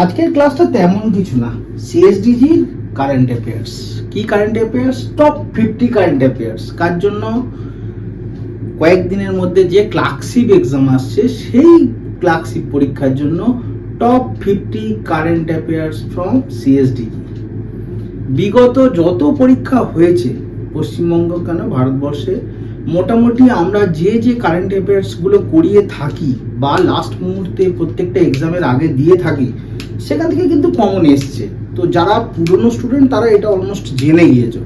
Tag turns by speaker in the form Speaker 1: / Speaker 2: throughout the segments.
Speaker 1: আজকের ক্লাসটা তেমন কিছু না। সিএসডিজির কারেন্ট অ্যাফেয়ার্স কি current affairs top fifty current affairs কার জন্য? কয়েকদিনের মধ্যে যে ক্লার্কশিপ এক্সাম আসছে, সেই ক্লার্কশিপ পরীক্ষার জন্য top fifty current affairs from CSDG বিগত যত পরীক্ষা হয়েছে, পশ্চিমবঙ্গ কেন ভারতবর্ষে, মোটামুটি আমরা যে যে কারেন্ট অ্যাফেয়ার্সগুলো করিয়ে থাকি বা লাস্ট মুহূর্তে প্রত্যেকটা এক্সামের আগে দিয়ে থাকি সেখান থেকে কিন্তু কমন এসছে। তো যারা পুরনো স্টুডেন্ট তারা এটা অলমোস্ট জেনে গিয়েছো।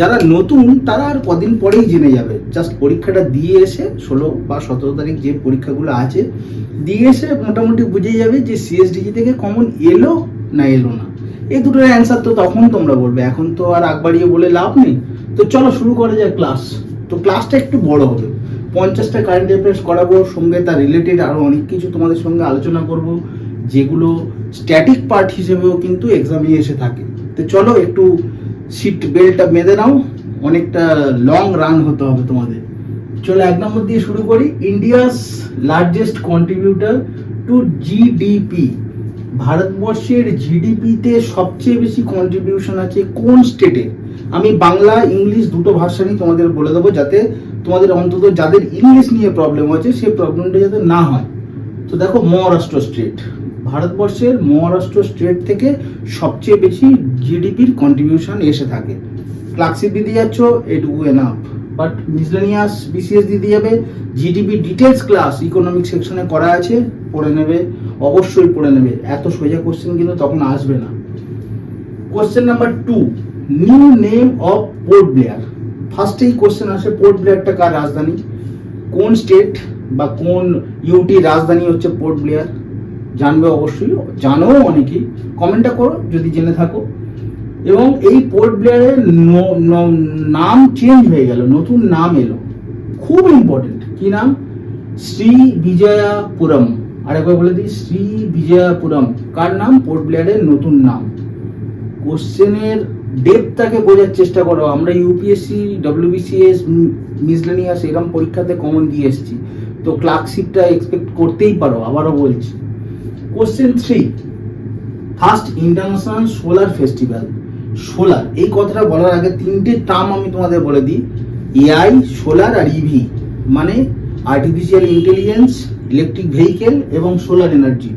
Speaker 1: যারা নতুন, তারা আর কদিন পরেই জেনে যাবে। জাস্ট পরীক্ষাটা দিয়ে এসে ষোলো বা সতেরো তারিখ যে পরীক্ষাগুলো আছে, দিয়ে এসে মোটামুটি বুঝে যাবে যে সিএসডিজি থেকে কমন এলো না এলো না। এই দুটোর অ্যান্সার তো তখন তোমরা বলবে। এখন তো আর আগ বাড়িয়ে বলে লাভ নেই। তো চলো শুরু করা যায় ক্লাস তো ক্লাসটা একটু বড় হবে। পঞ্চাশটা কারেন্ট অ্যাফেয়ার্স করাবো, সঙ্গে তার রিলেটেড আরও অনেক কিছু তোমাদের সঙ্গে আলোচনা করব। যেগুলো স্ট্যাটিক পার্ট হিসেবেও কিন্তু এক্সামে এসে থাকে। তো চলো একটু সিট বেল্টটা বেঁধে নাও, অনেকটা লং রান হতে হবে তোমাদের। চলো এক নম্বর দিয়ে শুরু করি। India's largest contributor to GDP ভারতবর্ষের জিডিপিতে সবচেয়ে বেশি কন্ট্রিবিউশন আছে কোন স্টেটে আমি বাংলা, ইংলিশ দুটো ভাষারই তোমাদের বলে দেবো যাতে তোমাদের অন্তত যাদের ইংলিশ নিয়ে প্রবলেম আছে সেই প্রবলেমটা যাতে না হয়। তো দেখো মহারাষ্ট্র স্টেট ভারতবর্ষের মহারাষ্ট্র স্টেট থেকে সবচেয়ে বেশি জিডিপির কন্ট্রিবিউশন এসে থাকে। ক্লার্কশিপ দিতে যাচ্ছ এটুকু এনাফ বাট মিসলেনিয়াস বিসিএস দিতে যাবে জিডিপি ডিটেলস ক্লাস ইকোনমিক সেকশনে করা আছে, পড়ে নেবে, অবশ্যই পড়ে নেবে। এত সোজা কোশ্চেন কিন্তু তখন আসবে না। Question number two new name of Port Blair ফার্স্টেই কোশ্চেন আসে পোর্ট ব্লেয়ারটা কার রাজধানী? কোন স্টেট বা কোন ইউটি রাজধানী হচ্ছে পোর্ট ব্লেয়ার জানবে অবশ্যই জানো অনেকেই। কমেন্টটা করো, যদি জেনে থাকো। এবং এই পোর্ট ব্লেয়ারের নাম চেঞ্জ হয়ে গেল, নতুন নাম এলো। খুব ইম্পর্টেন্ট কি নাম? শ্রী বিজয়াপুরম। আরেকবার বলে দিই, শ্রী বিজয়াপুরম। কার নাম? পোর্ট ব্লেয়ারের নতুন নাম। কোশ্চেনের ডেপটাকে বোঝার চেষ্টা করো। আমরা ইউপিএসসি ডব্লিউবিসিএস মিসলেনিয়াস এরকম পরীক্ষাতে কমন দিয়ে এসেছি। তো ক্লার্কশিপটা এক্সপেক্ট করতেই পারো, আবারও বলছি। Question three first international solar festival solar এই কথাটা বলার আগে তিনটে টার্ম আমি তোমাদের বলে দিই। এআই সোলার আর ইভি মানে আর্টিফিশিয়াল ইন্টেলিজেন্স ইলেকট্রিক ভেহিকেল এবং সোলার এনার্জি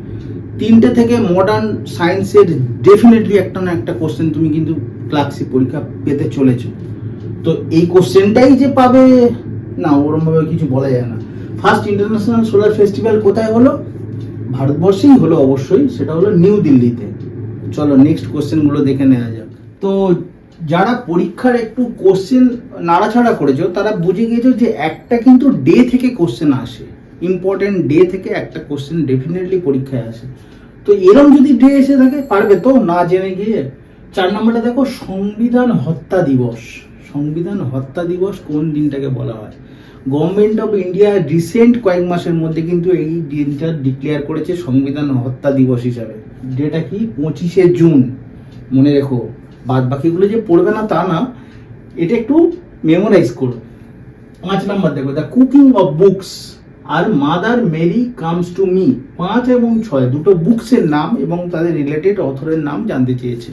Speaker 1: তিনটে থেকে মডার্ন সায়েন্সের ডেফিনেটলি একটা না একটা কোশ্চেন তুমি কিন্তু ক্লার্কশিপ পরীক্ষা পেতে চলেছো। তো এই কোশ্চেনটাই যে পাবে, না, ওরমভাবে কিছু বলা যায় না। ফার্স্ট ইন্টারন্যাশনাল সোলার ফেস্টিভ্যাল কোথায় হলো? ভারতবর্ষেই হলো অবশ্যই, সেটা হলো নিউ দিল্লিতে চলো নেক্সট কোশ্চেনগুলো দেখে নেওয়া যাক। তো যারা পরীক্ষার একটু কোশ্চেন নাড়াছাড়া করেছ, তারা বুঝে গিয়েছো যে একটা কিন্তু ডে থেকে কোশ্চেন আসে। ইম্পর্টেন্ট ডে থেকে একটা কোশ্চেন ডেফিনেটলি পরীক্ষায় আসে। তো এরম যদি ডে এসে থাকে, পারবে তো? না জেনে গিয়ে। চার নম্বরটা দেখো, সংবিধান হত্যা দিবস। সংবিধান হত্যা দিবস কোন দিনটাকে বলা হয়? গভর্নমেন্ট অফ ইন্ডিয়া রিসেন্ট কয়েক মাসের মধ্যে কিন্তু এই দিনটা ডিক্লেয়ার করেছে সংবিধান হত্যা দিবস হিসাবে। যেটা কি? পঁচিশে জুন। মনে রেখো। বাদ বাকিগুলো যে পড়বে না তা না, এটা একটু মেমোরাইজ করো। পাঁচ নাম্বার দেখো the cooking of books R Mother Mary comes to me পাঁচ এবং ছয়, দুটো বুকসের নাম এবং তাদের রিলেটেড অথরের নাম জানতে চেয়েছে।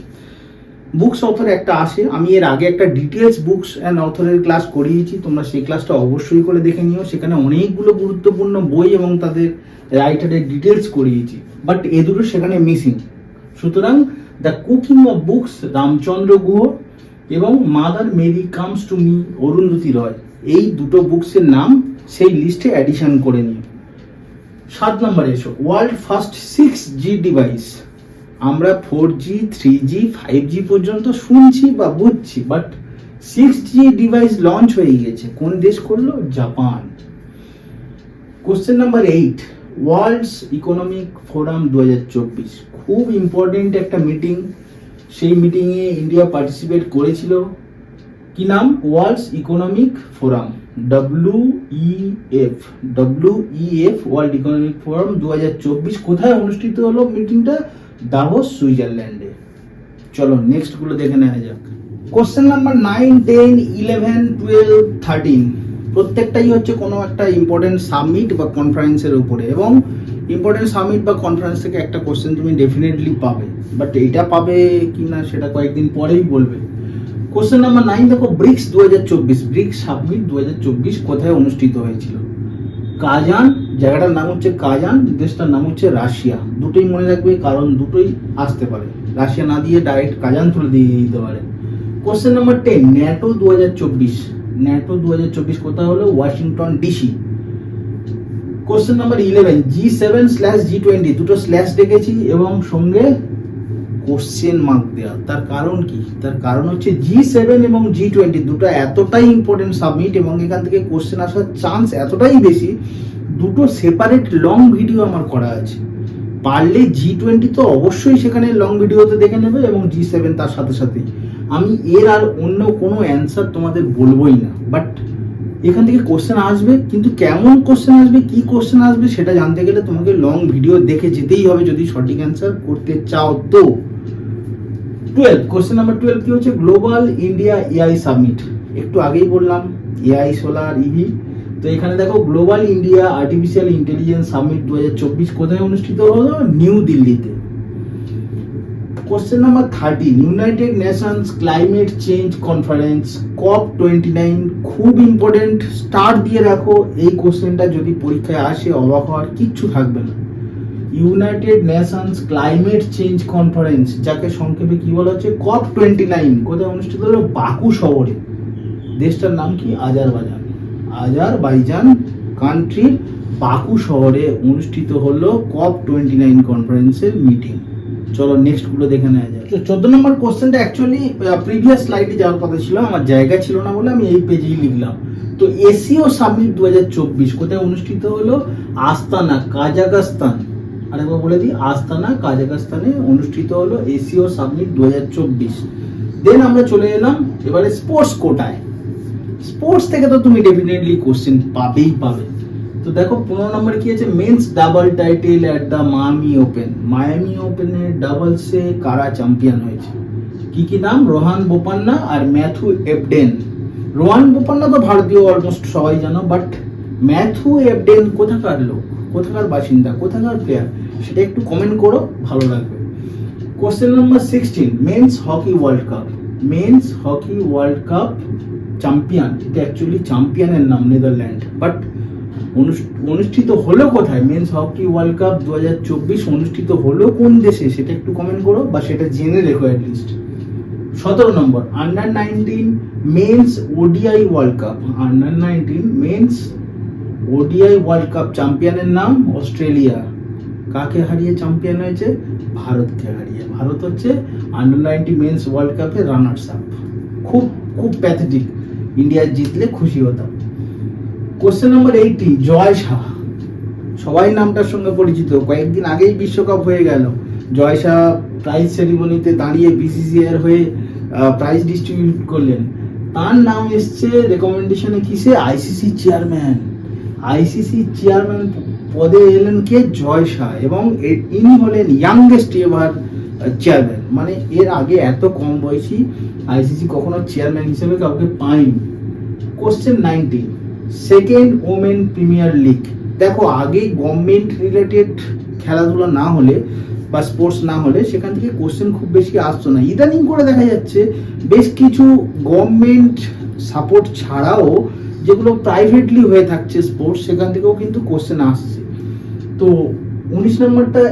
Speaker 1: বুকস অথর একটা আসে। আমি এর আগে একটা ডিটেলস বুকস অ্যান্ড অথরের ক্লাস করিয়েছি। তোমরা সেই ক্লাসটা অবশ্যই করে দেখে নিও। সেখানে অনেকগুলো গুরুত্বপূর্ণ বই এবং তাদের রাইটারের ডিটেলস করিয়েছি। বাট এ দুটো সেখানে মিসিং সুতরাং the cooking of books Ramachandra Guha এবং Mother Mary comes to me Arundhati Roy এই দুটো বুকসের নাম সেই লিস্টে অ্যাডিশন করে নিও। সাত নম্বরে এসো। World first six G device আমরা four G three G five G পর্যন্ত শুনছি বা বুঝছি but six G device launch হয়ে গিয়েছে কোন দেশ করল? Japan. Question number eight World's Economic Forum দু হাজার চব্বিশ। খুব ইম্পর্টেন্ট একটা মিটিং সেই মিটিংয়ে ইন্ডিয়া পার্টিসিপেট করেছিল। কি নাম? World's Economic Forum W F W F World Economic Forum দু হাজার চব্বিশ। কোথায় অনুষ্ঠিত হলো মিটিংটা? দাভোস সুইজারল্যান্ডে। চলো নেক্সটগুলো দেখে নেওয়া যাক। Question number nine ten eleven twelve thirteen প্রত্যেকটাই হচ্ছে কোনো একটা ইম্পর্টেন্ট সাবমিট বা কনফারেন্সের উপরে। এবং ইম্পর্টেন্ট সামিট বা কনফারেন্স থেকে একটা কোশ্চেন তুমি ডেফিনেটলি পাবে। বাট এটা পাবে কি না সেটা কয়েকদিন পরেই বলবে। কোশ্চেন নাম্বার নাইন দেখো ব্রিক্স দু হাজার চব্বিশ ব্রিক্স সাবমিট দু হাজার চব্বিশ কোথায় অনুষ্ঠিত হয়েছিল? কাজান, জায়গাটার নাম হচ্ছে কাজান, দেশটার নাম হচ্ছে রাশিয়া। দুটোই মনে রাখবে, কারণ দুটোই আসতে পারে। রাশিয়া না দিয়ে ডাইরেক্ট কাজান তুলে দিয়ে দিতে পারে। কোশ্চেন নাম্বার টেন ন্যাটো দু হাজার চব্বিশ। ন্যাটো দু হাজার চব্বিশ কোথায় হলো? Washington DC question number eleven G seven slash G twenty দুটো স্ল্যাশ দেখেছি এবং সঙ্গে কোশ্চেন মার্ক দেওয়া তার কারণ কি? তার কারণ হচ্ছে জি সেভেন এবং জি টোয়েন্টি দুটো এতটাই ইম্পর্টেন্ট সাবমিট এবং এখান থেকে কোশ্চেন আসার চান্স এতটাই বেশি, দুটো সেপারেট লং ভিডিও আমার করা আছে। পারলে জি টোয়েন্টি তো অবশ্যই সেখানে লং ভিডিওতে দেখে নেবে এবং জি সেভেন তার সাথে সাথে। আমি এর আর অন্য কোনো অ্যান্সার তোমাদের বলবোই না। বাট এখান থেকে কোশ্চেন আসবে, কিন্তু কেমন কোশ্চেন আসবে, কি কোশ্চেন আসবে সেটা জানতে গেলে তোমাকে লং ভিডিও দেখে যেতেই হবে যদি সঠিক অ্যান্সার করতে চাও তো। টুয়েলভ কোশ্চেন নাম্বার টুয়েলভ কি হচ্ছে? গ্লোবাল ইন্ডিয়া এআই সামিট একটু আগেই বললাম এআই সোলার ইভি তো এখানে দেখো global India artificial intelligence summit দু হাজার চব্বিশ কোথায় অনুষ্ঠিত হলো? নিউ দিল্লিতে question number thirteen United Nations climate change conference COP twenty nine খুব ইম্পর্টেন্ট স্টার দিয়ে রাখো, এই কোশ্চেনটা যদি পরীক্ষায় আসে, অবাক হওয়ার কিচ্ছু থাকবে না। United Nations climate change conference যাকে সংক্ষেপে কি বলা হচ্ছে? কপ টোয়েন্টি নাইন কোথায় অনুষ্ঠিত হলো? বাকু শহরে। দেশটার নাম কি? আজারবাইজান। আজারবাইজান কান্ট্রির বাকু শহরে অনুষ্ঠিত হলো কপ টোয়েন্টি নাইন কনফারেন্সের মিটিং চলো নেক্সটগুলো দেখে নেওয়া যায় তো চোদ্দ নম্বর কোশ্চেনটা অ্যাকচুয়ালি প্রিভিয়াস স্লাইডে যাওয়ার কথা ছিল, আমার জায়গা ছিল না বলে আমি এই পেজেই লিখলাম। তো এসিও সামিট দু হাজার চব্বিশ, কোথায় অনুষ্ঠিত হলো? আস্তানা কাজাকাস্তান আরেকবার বলে দিই আস্তানা কাজাকাস্তানে অনুষ্ঠিত হলো এসিও সামিট দু হাজার চব্বিশ। দেন আমরা চলে এলাম এবারে স্পোর্টস কোটায় স্পোর্টস থেকে তো তুমি ডেফিনেটলি কোশ্চেন পাবেই পাবে। তো দেখো, পনেরো নম্বর কি আছে? Men's double title at the Miami Open Miami ওপেনের ডাবলসে কারা চ্যাম্পিয়ন হয়েছে? কি কি নাম? রোহান বোপান্না আর ম্যাথু এফডেন রোহান বোপান্না তো ভারতীয় অলমোস্ট সবাই জানো বাট ম্যাথু এফডেন কোথাকার লোক? কোথাকার বাসিন্দা? কোথাকার প্লেয়ার সেটা একটু কমেন্ট করো, ভালো লাগবে। Question number sixteen men's hockey world cup men's hockey world cup champion এটা অ্যাকচুয়ালি চ্যাম্পিয়নের নাম নেদারল্যান্ড বাট অনুষ্ঠিত হলো কোথায়? মেন্স হকি ওয়ার্ল্ড কাপ দু হাজার চব্বিশ অনুষ্ঠিত হলো কোন দেশে? সেটা একটু কমেন্ট করো, বা সেটা জেনে রেখো অ্যাটলিস্ট সতেরো নম্বর under nineteen men's ODI world cup under nineteen men's ODI world cup চ্যাম্পিয়নের নাম অস্ট্রেলিয়া কাকে হারিয়ে চ্যাম্পিয়ন হয়েছে? ভারতকে হারিয়ে। ভারত হচ্ছে আন্ডার নাইনটি মেন্স ওয়ার্ল্ড কাপে রানার্স আপ খুব খুব প্যাথেটিক ইন্ডিয়া জিতলে খুশি হতাম। Question number eighty Jay Shah. সবাই নামটার সঙ্গে পরিচিত। কয়েকদিন আগেই বিশ্বকাপ হয়ে গেল। জয় শাহ প্রাইজ সেরিমনিতে দাঁড়িয়ে বিসিসিআর হয়ে প্রাইজ ডিস্ট্রিবিউট করলেন। তার নাম এসছে রেকমেন্ডেশনে কিসে? আইসিসি চেয়ারম্যান আইসিসি চেয়ারম্যান পদে এলেন কে? জয় শাহ। এবং ইনি হলেন ইয়াংগেস্ট এভার চেয়ারম্যান মানে এর আগে এত কম বয়সী আইসিসি কখনো চেয়ারম্যান হিসেবে কাউকে পায়নি। Question nineteen second women premier league দেখো, আগে গভর্নমেন্ট রিলেটেড খেলাধুলা না হলে বা স্পোর্টস না হলে সেখান থেকে কোশ্চেন খুব বেশি আসতো না। ইদানিং করে দেখা যাচ্ছে বেশ কিছু গভর্নমেন্ট সাপোর্ট ছাড়াও যেগুলো প্রাইভেটলি হয়ে থাকছে স্পোর্টস সেখান থেকেও কিন্তু কোশ্চেন আসছে। তো উনিশ নম্বরটা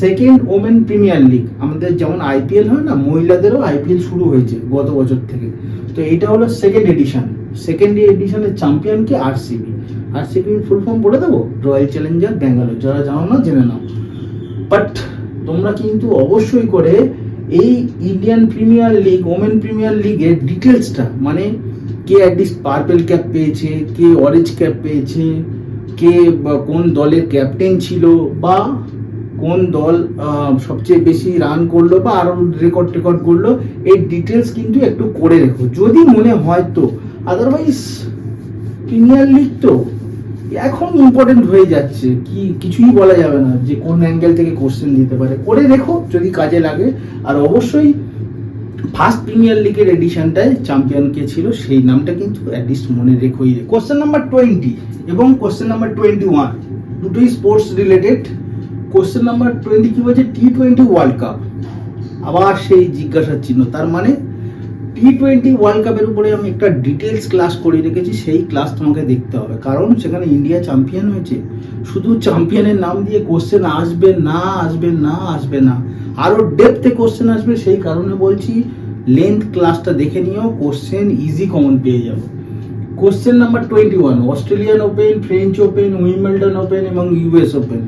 Speaker 1: সেকেন্ড ওমেন প্রিমিয়ার লিগ আমাদের যেমন আইপিএল হয় না, মহিলাদেরও আইপিএল শুরু হয়েছে গত বছর থেকে। তো এইটা হলো সেকেন্ড এডিশন সেকেন্ড এডিশনের চ্যাম্পিয়নকে আরসিবি আরসিবি ফুল ফর্ম বলে দেবো? রয়্যাল চ্যালেঞ্জার ব্যাঙ্গালোর যারা জানো না, জেনে নাও। বাট তোমরা কিন্তু অবশ্যই করে এই Indian premier league women premier লিগের ডিটেলসটা মানে কে অ্যাটলিস্ট পার্পেল ক্যাপ পেয়েছে, কে অরেঞ্জ ক্যাপ পেয়েছে কে কোন দলের ক্যাপ্টেন ছিল বা কোন দল সবচেয়ে বেশি রান করল বা আরও রেকর্ড টেকর্ড করল, এই ডিটেলস কিন্তু একটু করে রেখো। যদি মনে হয় তো। আদারওয়াইজ প্রিমিয়ার লিগ তো এখন ইম্পর্টেন্ট হয়ে যাচ্ছে। কি, কিছুই বলা যাবে না যে কোন অ্যাঙ্গেল থেকে কোশ্চেন দিতে পারে। করে রেখো, যদি কাজে লাগে। আর অবশ্যই ফার্স্ট প্রিমিয়ার লিগের এডিশনটায় চ্যাম্পিয়ন কে ছিল সেই নামটা কিন্তু অ্যাটলিস্ট মনে রেখোই। কোশ্চেন নাম্বার টোয়েন্টি এবং কোশ্চেন নাম্বার টোয়েন্টি ওয়ান দুটোই sports related question number twenty কি বলছে? টি টোয়েন্টি ওয়ার্ল্ড কাপ আবার সেই জিজ্ঞাসার চিহ্ন, তার মানে টি টোয়েন্টি ওয়ার্ল্ড কাপের উপরে আমি একটা ডিটেলস ক্লাস করে রেখেছি, সেই ক্লাস তোমাকে দেখতে হবে। কারণ সেখানে ইন্ডিয়া চ্যাম্পিয়ন হয়েছে। শুধু চ্যাম্পিয়নের নাম দিয়ে কোশ্চেন আসবে না আসবে না আসবে না। আরও ডেপথে কোশ্চেন আসবে, সেই কারণে বলছি লেন্থ ক্লাসটা দেখে নিও কোশ্চেন ইজি কমন পেয়ে যাবে। Question number twenty one Australian open French open Wimbledon open এবং ইউএস ওপেন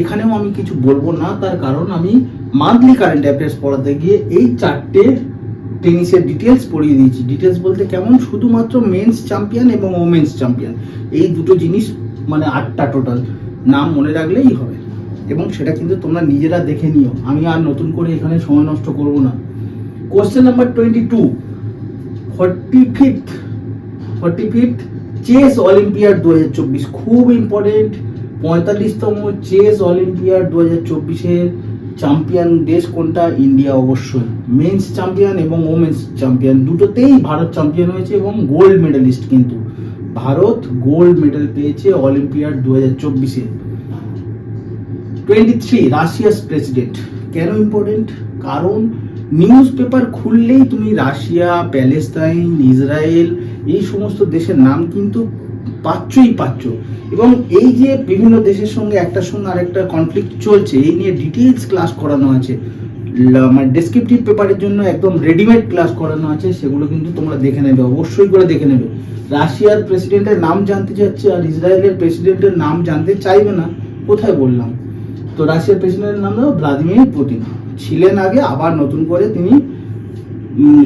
Speaker 1: এখানেও আমি কিছু বলব না, তার কারণ আমি মান্থলি কারেন্ট অ্যাফেয়ার্স পড়াতে গিয়ে এই চারটে টেনিসের ডিটেলস পড়িয়ে দিয়েছি। ডিটেলস বলতে কেমন? শুধুমাত্র মেন্স চ্যাম্পিয়ন এবং ওমেন্স চ্যাম্পিয়ন এই দুটো জিনিস মানে আটটা টোটাল নাম মনে রাখলেই হবে। এবং সেটা কিন্তু তোমরা নিজেরা দেখে নিও। আমি আর নতুন করে এখানে সময় নষ্ট করব না। Question number twenty two forty fifth forty fifth chess olympiad দু হাজার চব্বিশ, খুব ইম্পর্টেন্ট পঁয়তাল্লিশতম চেস অলিম্পিয়াড দু হাজার চব্বিশের চ্যাম্পিয়ন দেশ কোনটা? ইন্ডিয়া অবশ্যই। মেন্স চ্যাম্পিয়ন এবং ওমেন্স চ্যাম্পিয়ন দুটোতেই ভারত চ্যাম্পিয়ন হয়েছে এবং গোল্ড মেডেলিস্ট কিন্তু। ভারত গোল্ড মেডেল পেয়েছে অলিম্পিয়াড দু হাজার চব্বিশে। টোয়েন্টি থ্রি রাশিয়াস প্রেসিডেন্ট কেন ইম্পর্টেন্ট কারণ নিউজ পেপার খুললেই তুমি রাশিয়া, প্যালেস্তাইন, ইসরায়েল এই সমস্ত দেশের নাম কিন্তু পাচ্ছই পাচ্ছ। এবং এই যে বিভিন্ন দেশের সঙ্গে একটার সঙ্গে আরেকটা কনফ্লিক্ট চলছে, এই নিয়ে ডিটেলস ক্লাস করানো আছে। মানে ডেসক্রিপটিভ পেপারের জন্য একদম রেডিমেড ক্লাস করানো আছে, সেগুলো কিন্তু তোমরা দেখে নেবে, অবশ্যই করে দেখে নেবে। রাশিয়ার প্রেসিডেন্টের নাম জানতে চাচ্ছে আর ইসরায়েলের প্রেসিডেন্টের নাম জানতে চাইবে না, কোথায় বললাম? তো রাশিয়ার প্রেসিডেন্টের নাম হলো ভ্লাদিমির পুতিন। ছিলেন আগে, আবার নতুন করে তিনি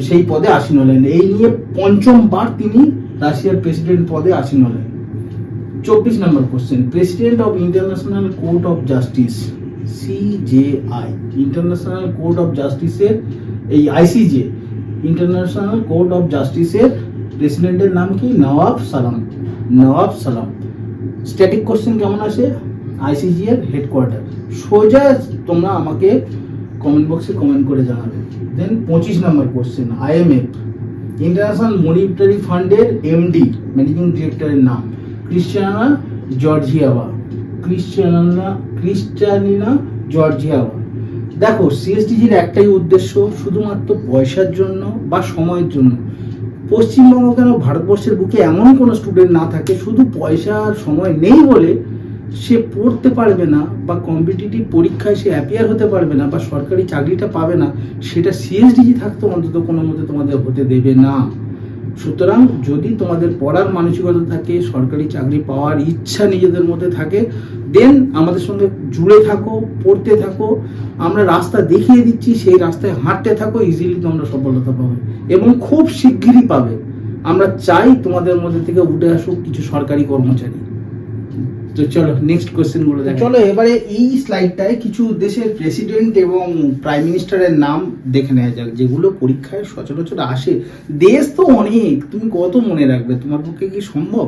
Speaker 1: সেই পদে আসীন হলেন। এই নিয়ে পঞ্চমবার তিনি রাশিয়ার প্রেসিডেন্ট পদে আসীন হলেন। চব্বিশ নম্বর question president of international court of justice CJI international court of জাস্টিসের এই আইসিজে ইন্টারন্যাশনাল কোর্ট অফ জাস্টিসের প্রেসিডেন্টের নাম কি? নওয়াব সালাম। নওয়াব সালাম। স্ট্যাটিক কোশ্চেন কেমন আসে? আইসিজি এর হেডকোয়ার্টার সোজা তোমরা আমাকে কমেন্ট বক্সে কমেন্ট করে জানাবে। দেন পঁচিশ number question IMF international monetary ফান্ডের এমডি ম্যানেজিং ডিরেক্টরের নাম ক্রিশ্চিয়ানা জর্জিয়াবা ক্রিশ্চিয়ানা ক্রিশ্চিয়ানিনা জর্জিয়াবা দেখো সিএসটিজির একটাই উদ্দেশ্য শুধুমাত্র পয়সার জন্য বা সময়ের জন্য। পশ্চিমবঙ্গ কেন ভারতবর্ষের বুকে এমন কোনো স্টুডেন্ট না থাকে, শুধু পয়সা আর সময় নেই বলে সে পড়তে পারবে না বা কম্পিটিটিভ পরীক্ষায় সে অ্যাপিয়ার হতে পারবে না বা সরকারি চাকরিটা পাবে না, সেটা সিএসডিজি থাকতো অন্তত কোনো মতে তোমাদের হতে দেবে না। সুতরাং যদি তোমাদের পড়ার মানসিকতা থাকে, সরকারি চাকরি পাওয়ার ইচ্ছা নিজেদের মধ্যে থাকে দেন আমাদের সঙ্গে জুড়ে থাকো, পড়তে থাকো। আমরা রাস্তা দেখিয়ে দিচ্ছি, সেই রাস্তায় হাঁটতে থাকো ইজিলি তোমরা সফলতা পাবে এবং খুব শিগগিরই পাবে। আমরা চাই তোমাদের মধ্যে থেকে উঠে আসুক কিছু সরকারি কর্মচারী। তো চলো নেক্সট কোশ্চেনগুলো দেখো। চলো এবারে এই স্লাইডটায় কিছু দেশের প্রেসিডেন্ট এবং প্রাইম মিনিস্টারের নাম দেখে নেওয়া যাক যেগুলো পরীক্ষায় সচরাচর আসে। দেশ তো অনেক তুমি কত মনে রাখবে? তোমার পক্ষে কি সম্ভব?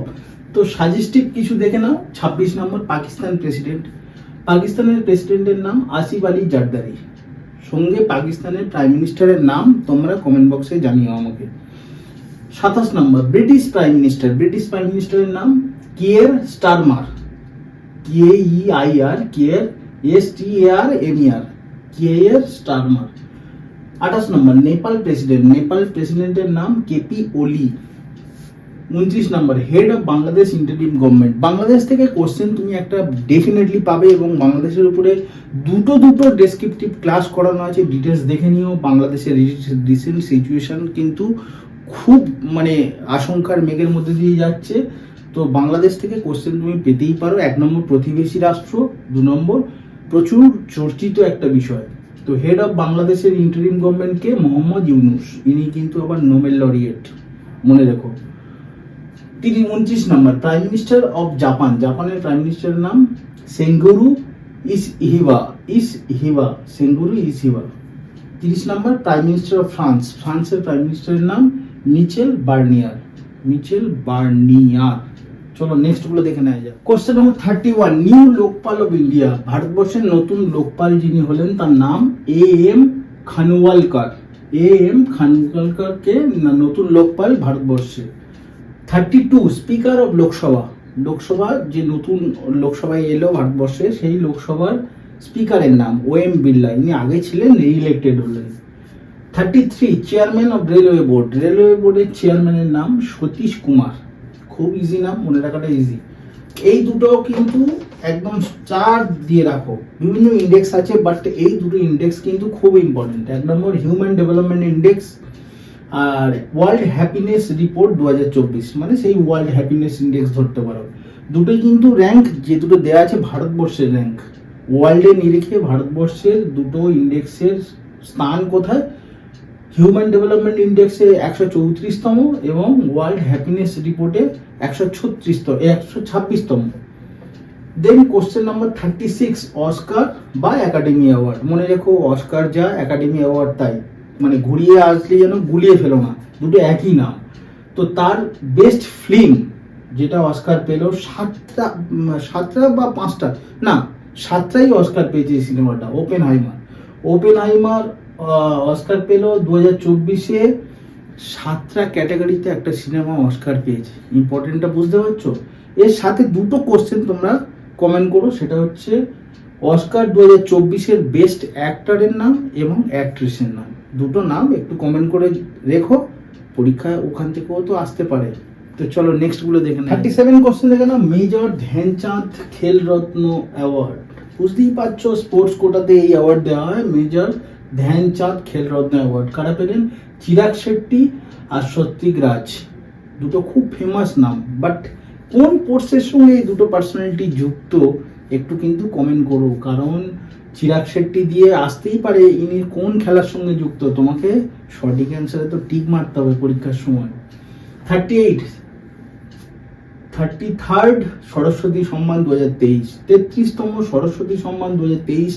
Speaker 1: তো সাজেস্টিভ কিছু দেখে নাও। ছাব্বিশ নম্বর পাকিস্তান প্রেসিডেন্ট পাকিস্তানের প্রেসিডেন্টের নাম আসিফ আলী জারদারি। সঙ্গে পাকিস্তানের প্রাইম মিনিস্টারের নাম তোমরা কমেন্ট বক্সে জানিও আমাকে। সাতাশ নম্বর British prime minister British prime মিনিস্টারের নাম Keir Starmer. K E I R Keir S T R M E R Starmer আঠাশ নম্বর, নেপাল প্রেসিডেন্ট, নেপাল প্রেসিডেন্টের নাম কেপি ওলি উনত্রিশ নম্বর head of Bangladesh interim government Bangladesh থেকে কোশ্চেন তুমি একটা ডেফিনেটলি পাবে এবং বাংলাদেশের উপরে দুটো দুটো ডেসক্রিপটিভ ক্লাস করানো আছে। ডিটেলস দেখে নিও, বাংলাদেশের রিসেন্ট সিচুয়েশন কিন্তু খুব মানে আশঙ্কার মেঘের মধ্যে দিয়ে যাচ্ছে। তো বাংলাদেশ থেকে কোশ্চেন তুমি পেতেই পারো। এক নম্বর প্রতিবেশী রাষ্ট্র, দু নম্বর প্রচুর চর্চিত একটা বিষয়। তো হেড অফ বাংলাদেশের ইন্টারিম গভর্নমেন্টকে মোহাম্মদ ইউনুস। ইনি কিন্তু আবার নোবেল লরিয়েট মনে রেখো। তিনি উনত্রিশ নম্বর প্রাইম মিনিস্টার অফ জাপান জাপানের প্রাইম মিনিস্টারের নাম সেঙ্গুরু ইস ইহিবা ইস ইহিবা সেঙ্গুরু ইস হিবা তিরিশ নম্বর প্রাইম মিনিস্টার অফ ফ্রান্স ফ্রান্সের প্রাইম মিনিস্টারের নাম মিচেল বার্নিয়ার মিচেল বার্নিয়ার চলো নেক্সটগুলো দেখে নেওয়া যাক। Question number thirty one new Lokpal of India ভারতবর্ষের নতুন লোকপাল যিনি হলেন, তার নাম এ এম খানওয়ালকার এ এম খানওয়ালকারকে নতুন লোকপাল ভারতবর্ষে। Thirty two speaker of Lok Sabha Lok Sabha যে নতুন লোকসভায় এলো ভারতবর্ষে, সেই লোকসভার স্পিকারের নাম ও এম বিড়লা ইনি আগে ছিলেন রিইলেক্টেড হলেন। Thirty three chairman of railway board railway বোর্ডের চেয়ারম্যানের নাম সতীশ কুমার। খুব ইজি নাম মনে রাখাটা ইজি এই দুটো কিন্তু একদম চার দিয়ে রাখো। বিভিন্ন ইন্ডেক্স আছে বাট এই দুটো ইন্ডেক্স কিন্তু খুব ইম্পর্টেন্ট এক নম্বর হিউম্যান ডেভেলপমেন্ট ইন্ডেক্স আর ওয়ার্ল্ড হ্যাপিনেস রিপোর্ট দু হাজার চব্বিশ। মানে সেই ওয়ার্ল্ড হ্যাপিনেস ইন্ডেক্স ধরতে পারো। দুটোই কিন্তু র্যাঙ্ক যে দুটো দেওয়া আছে ভারতবর্ষের র্যাঙ্ক ওয়ার্ল্ডের নিরিখে ভারতবর্ষের দুটো ইন্ডেক্সের স্থান কোথায়? হিউম্যান ডেভেলপমেন্ট ইন্ডেক্সে একশো চৌত্রিশতম এবং ওয়ার্ল্ড হ্যাপিনেস রিপোর্টে একশো ছত্রিশতম একশো ছাব্বিশতম। Then question number thirty six Oscar বা একাডেমি অ্যাওয়ার্ড মনে রেখো অস্কার যা একাডেমি অ্যাওয়ার্ড তাই। মানে ঘুরিয়ে আসলে যেন গুলিয়ে ফেলো না, দুটো একই নাম। তো তার বেস্ট ফিল্ম যেটা অস্কার পেল, সাতটা সাতটা বা পাঁচটা? না, সাতটাই অস্কার পেয়েছে এই সিনেমাটা Oppenheimer Oppenheimer Oscar পেল। দু হাজার চব্বিশে সাতটা ক্যাটাগরিতে একটা সিনেমা অস্কার পেয়েছে। ইম্পর্টেন্টটা বুঝতে পারছ? এর সাথে দুটো কোশ্চেন তোমরা কমেন্ট করো। সেটা হচ্ছে অস্কার দু হাজার চব্বিশের বেস্ট অ্যাক্টরের নাম এবং অ্যাক্ট্রেসের নাম। দুটো নাম একটু কমেন্ট করে রেখো। পরীক্ষায় ওখান থেকেও তো আসতে পারে। তো চলো নেক্সটগুলো দেখে থার্টি সেভেন কোশ্চেন দেখে নাও। মেজর ধ্যানচাঁদ খেলরত্ন অ্যাওয়ার্ড বুঝতেই পারছ স্পোর্টস কোটাতে এই অ্যাওয়ার্ড দেওয়া হয়। Major Dhyan Chand Khel Ratna award. কারা পেলেন? চিরাগ শেট্টি আর সত্যিক রাজ। দুটো খুব ফেমাস নাম। বাট কোন কোর্সের সঙ্গে এই দুটো পার্সোনালিটি যুক্ত, একটু কিন্তু কমেন্ট করো। কারণ চিরাগ শেট্টি দিয়ে আসতেই পারে ইনি কোন খেলার সঙ্গে যুক্ত। তোমাকে সঠিক অ্যান্সারে তো টিক মারতে হবে পরীক্ষার সময়। Thirty eight thirty third Saraswati Samman দু হাজার তেইশ। তেত্রিশতম সরস্বতী সম্মান দু হাজার তেইশ।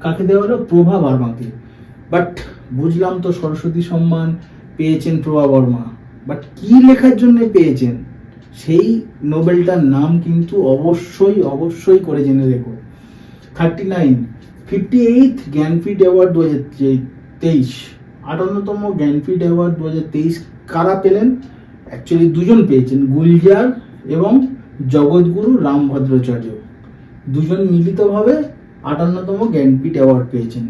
Speaker 1: কাকে দেওয়া হলো? প্রভা বর্মাকে। বাট বুঝলাম তো সরস্বতী সম্মান পেয়েছেন প্রভা বর্মা। বাট কি লেখার জন্য পেয়েছেন? সেই নোবেলটার নাম কিন্তু অবশ্যই অবশ্যই করে জেনে রেখো। Thirty nine fifty eight Jnanpith award দু হাজার তেইশ। আটান্নতম জ্ঞানপীঠ অ্যাওয়ার্ড দু হাজার তেইশ কারা পেলেন? অ্যাকচুয়ালি দুজন পেয়েছেন, গুলজার এবং জগৎগুরু রামভদ্রাচার্য। দুজন মিলিতভাবে আটান্নতম জ্ঞানপীঠ অ্যাওয়ার্ড পেয়েছেন।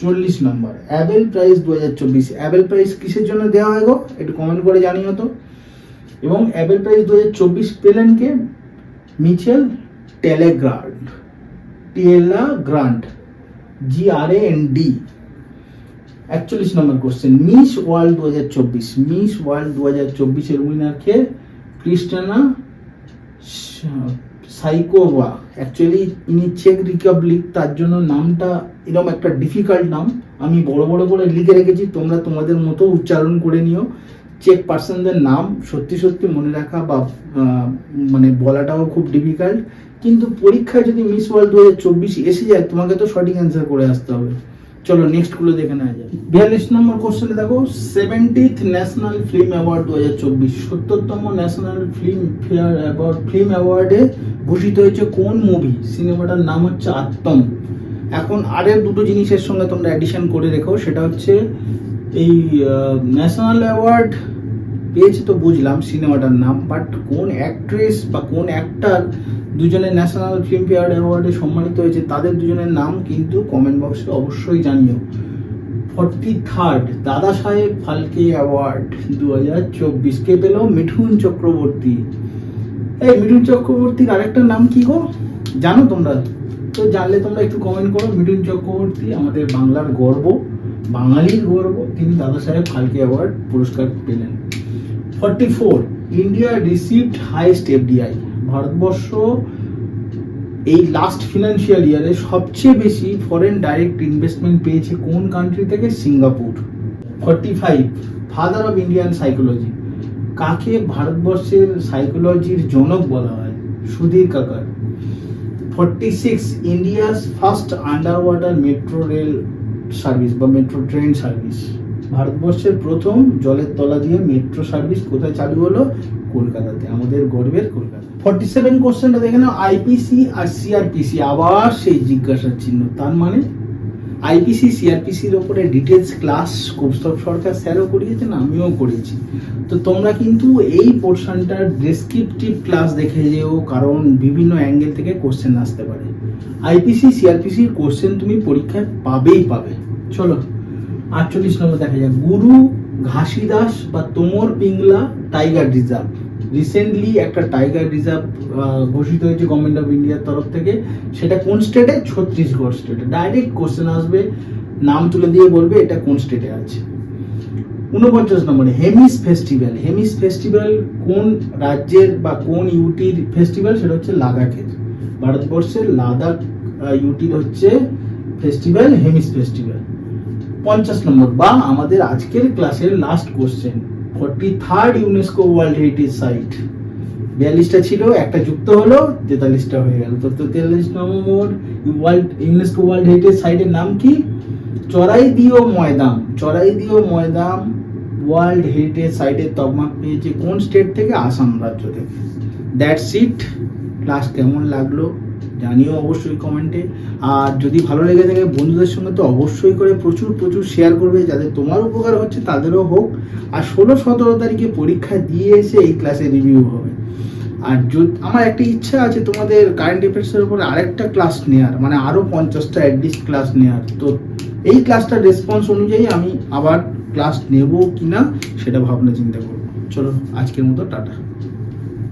Speaker 1: চল্লিশ নম্বর। অ্যাবেল প্রাইজ দু হাজার চব্বিশ। অ্যাবেল প্রাইজ কিসের জন্য দেওয়া হয় গো? একটু কমেন্ট করে জানিও তো। এবং অ্যাবেল প্রাইজ দু হাজার চব্বিশ পেলেন কে? মিচেল টেলেগ্রান্ড টেলা গ্রান্ট জি আর এন ডি একচল্লিশ নম্বর কোশ্চেন মিস ওয়ার্ল্ড দু হাজার চব্বিশ মিস ওয়ার্ল্ড দু হাজার চব্বিশের উইনারকে ক্রিস্টানা সাইকোভা অ্যাকচুয়ালি ইনি চেক রিপাবলিক তার জন্য নামটা এরকম একটা ডিফিকাল্ট নাম। আমি বড় বড় করে লিখে রেখেছি, তোমরা তোমাদের মতো উচ্চারণ করে নিও। চেক পার্সনদের নাম সত্যি সত্যি মনে রাখা বা মানে বলাটাও খুব ডিফিকাল্ট কিন্তু পরীক্ষায় যদি মিস ওয়ার্ল্ড দু হাজার চব্বিশ এসে যায়, তোমাকে তো সঠিক অ্যান্সার করে আসতে হবে। চলো নেক্সটগুলো দেখে নেওয়া যায় বিয়াল্লিশ নম্বর কোশ্চেনে দেখো সেভেন্টিথ ন্যাশনাল ফিল্ম অ্যাওয়ার্ড দু হাজার চব্বিশ, সত্তরতম national film fair award film অ্যাওয়ার্ডে ভূষিত হয়েছে কোন মুভি সিনেমাটার নাম হচ্ছে আত্মম এখন আরে দুটো জিনিসের সঙ্গে তোমরা অ্যাডিশন করে রেখো, সেটা হচ্ছে এই ন্যাশনাল অ্যাওয়ার্ড পেয়েছে তো বুঝলাম সিনেমাটার নাম বাট কোন অ্যাক্ট্রেস বা কোন অ্যাক্টার দুজনের ন্যাশনাল ফিল্ম ফেয়ার অ্যাওয়ার্ডে সম্মানিত হয়েছে, তাদের দুজনের নাম কিন্তু কমেন্ট বক্সে অবশ্যই জানিও। ফর্টি থার্ড দাদা সাহেব ফালকে অ্যাওয়ার্ড দু হাজার চব্বিশ। কে পেল? মিঠুন চক্রবর্তী। এই মিঠুন চক্রবর্তীর আরেকটা নাম কি গো? জানো তোমরা? তো জানলে তোমরা একটু কমেন্ট করো। মিঠুন চক্রবর্তী আমাদের বাংলার গর্ব, বাঙালির গর্ব। তিনি দাদা সাহেব ফালকে অ্যাওয়ার্ড পুরস্কার পেলেন। Forty four India received highest FDI Bharatvarsha এই লাস্ট ফিনান্সিয়াল ইয়ারে সবচেয়ে বেশি ফরেন ডাইরেক্ট ইনভেস্টমেন্ট পেয়েছে কোন কান্ট্রি থেকে? Singapore. Forty five father of Indian psychology কাকে ভারতবর্ষের সাইকোলজির জনক বলা হয়? Sudhir Kakar. Forty six India's first under water metro rail service বা মেট্রো ট্রেন সার্ভিস ভারতবর্ষের প্রথম জলের তলা দিয়ে মেট্রো সার্ভিস কোথায় চালু হলো? কলকাতাতে। আমাদের গর্বের কলকাতা। ফর্টি সেভেন কোশ্চেনটা দেখে নাও। আইপিসি আর সিআরপিসি আবার সেই জিজ্ঞাসার চিহ্ন। তার মানে? আইপিসি সিআরপিসির ওপরে ডিটেলস ক্লাস কৌস্তব সরকার স্যারও করিয়েছেন আমিও করেছি। তো তোমরা কিন্তু এই পোর্শনটার ডেসক্রিপটিভ ক্লাস দেখে যেও, কারণ বিভিন্ন অ্যাঙ্গেল থেকে কোশ্চেন আসতে পারে। আইপিসি সিআরপিসির কোশ্চেন তুমি পরীক্ষায় পাবেই পাবে। চলো। আটচল্লিশ নম্বর দেখা যায়। গুরু ঘাসিদাস বা Tamor Pingla tiger reserve. Recently একটা টাইগার রিজার্ভ ঘোষিত হয়েছে গভর্নমেন্ট অফ ইন্ডিয়ার তরফ থেকে। সেটা কোন স্টেটে ছত্তিশগড় স্টেটে ডাইরেক্ট কোশ্চেন আসবে, নাম তুলে দিয়ে বলবে এটা কোন স্টেটে আছে। উনপঞ্চাশ নম্বরে হেমিস ফেস্টিভ্যাল হেমিস ফেস্টিভ্যাল কোন রাজ্যের বা কোন ইউটির ফেস্টিভ্যাল সেটা হচ্ছে লাদাখের। ভারতবর্ষের লাদাখ ইউটির হচ্ছে ফেস্টিভ্যাল হেমিস ফেস্টিভ্যাল পঞ্চাশ নম্বর বা আমাদের আজকের ক্লাসের last question forty third UNESCO world heritage site বিয়াল্লিশটা ছিল, একটা যুক্ত হলো, তেতাল্লিশটা হয়ে গেল। তো তেতাল্লিশ নম্বর ওয়ার্ল্ড ইউনেস্কো ওয়ার্ল্ড হেরিটেজ সাইটের নাম কি? চড়াই দিও ময়দান। চড়াই দিও ময়দান ওয়ার্ল্ড হেরিটেজ সাইটের তকমা পেয়েছে কোন স্টেট থেকে? আসাম রাজ্য থেকে। দ্যাটস ইট ক্লাস কেমন লাগল? জানিও অবশ্যই কমেন্টে আর যদি ভালো লেগে থাকে বন্ধুদের সঙ্গে তো অবশ্যই করে প্রচুর প্রচুর শেয়ার করবে, যাতে তোমার উপকার হচ্ছে, তাদেরও হোক। আর ষোলো, সতেরো তারিখে পরীক্ষা দিয়ে এসে এই ক্লাসে রিভিউ হবে। আর আমার একটা ইচ্ছা আছে তোমাদের কারেন্ট অ্যাফেয়ার্সের উপরে আরেকটা ক্লাস নেওয়ার মানে আরও পঞ্চাশটা অ্যাটলিস্ট ক্লাস নেওয়ার তো এই ক্লাসটার রেসপন্স অনুযায়ী আমি আবার ক্লাস নেব কি না সেটা ভাবনা চিন্তা করব। চলো, আজকের মতো, টাটা।